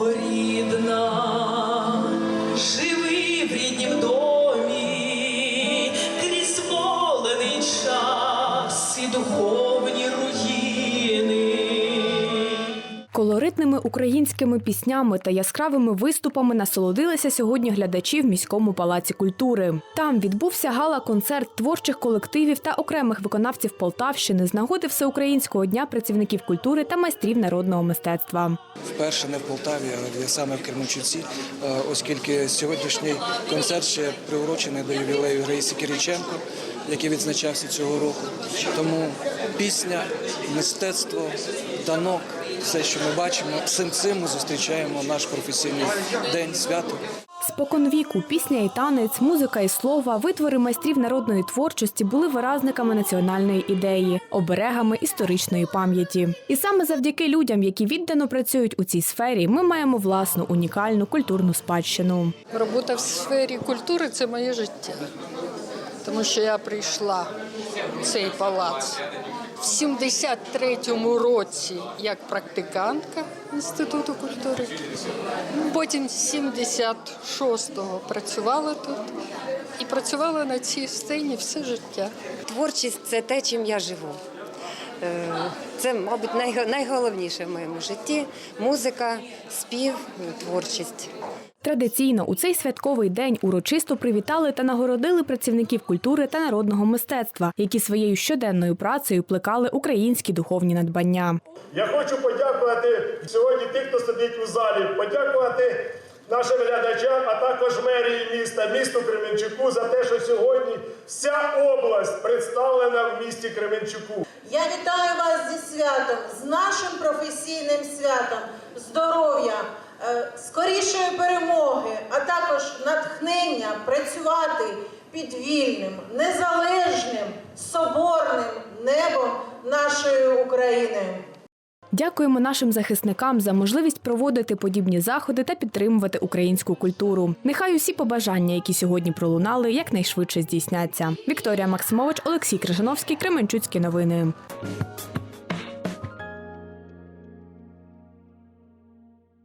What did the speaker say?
Рідна, живи в ріднім домі, крізь волений час і духовні Колоритними українськими піснями та яскравими виступами насолодилися сьогодні глядачі в міському палаці культури. Там відбувся гала-концерт творчих колективів та окремих виконавців Полтавщини з нагоди Всеукраїнського дня працівників культури та майстрів народного мистецтва. Вперше не в Полтаві, а саме в Кременчуці, е, оскільки сьогоднішній концерт ще приурочений до ювілею Раїси Кириченко, який відзначався цього року. Тому пісня, мистецтво, танок, все, що ми бачимо, всім цим ми зустрічаємо наш професійний день свято. Споконвіку пісня і танець, музика і слова, витвори майстрів народної творчості були виразниками національної ідеї, оберегами історичної пам'яті. І саме завдяки людям, які віддано працюють у цій сфері, ми маємо власну унікальну культурну спадщину. Робота в сфері культури це моє життя. Тому що я прийшла в цей палац в 73-му році як практикантка Інституту культури. Потім з 76-го працювала тут і працювала на цій сцені все життя. Творчість це те, чим я живу. Е, Це, мабуть, найго- найголовніше в моєму житті музика, спів, творчість. Традиційно у цей святковий день урочисто привітали та нагородили працівників культури та народного мистецтва, які своєю щоденною працею плекали українські духовні надбання. Я хочу подякувати сьогодні тих, хто сидить у залі, подякувати нашим глядачам, а також мерії міста, місту Кременчуку за те, що сьогодні вся область представлена в місті Кременчуку. Я вітаю вас зі святом, з нашим професійним святом, здоров'я, скорішої перемоги, а також натхнення працювати під вільним, незалежним, соборним небом нашої України. Дякуємо нашим захисникам за можливість проводити подібні заходи та підтримувати українську культуру. Нехай усі побажання, які сьогодні пролунали, якнайшвидше здійсняться. Вікторія Максимович, Олексій Крижановський, Кременчуцькі новини.